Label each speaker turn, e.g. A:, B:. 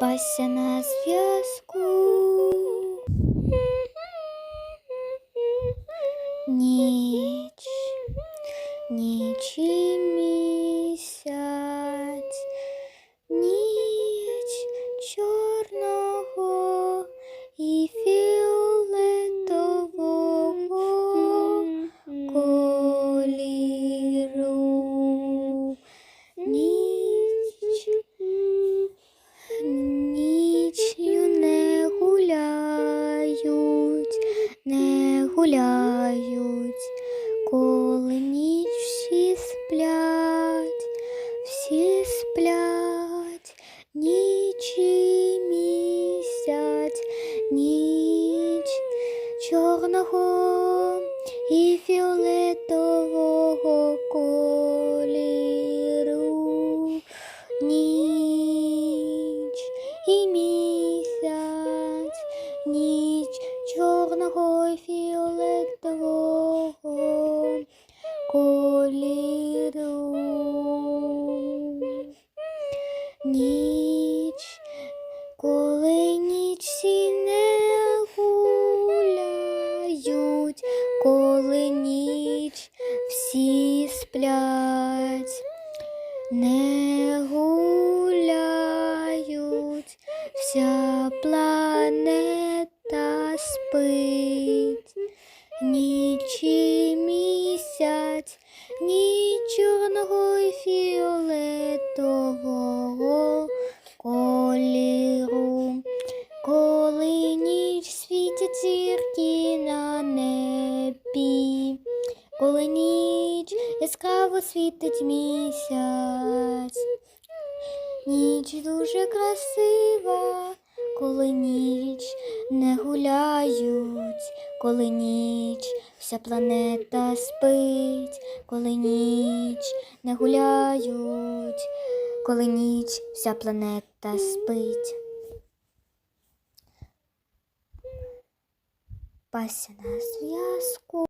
A: Пася на зв'язку. Ніч, ніч гуляють, коли ніч всі сплять, всі сплять, ніч і місяць, ніч чорного і фіолетового кольору. І фіолетового кольору. Ніч, коли ніч всі не гуляють, коли ніч всі сплять, не гуляють, вся планета спить, ніч чорного і фіолетового кольору. Коли ніч світять зірки на небі, коли ніч яскраво світить місяць, ніч дуже красива, коли ніч не гуляють, коли ніч вся планета спить, коли ніч не гуляють, коли ніч вся планета спить. Пася на зв'язку.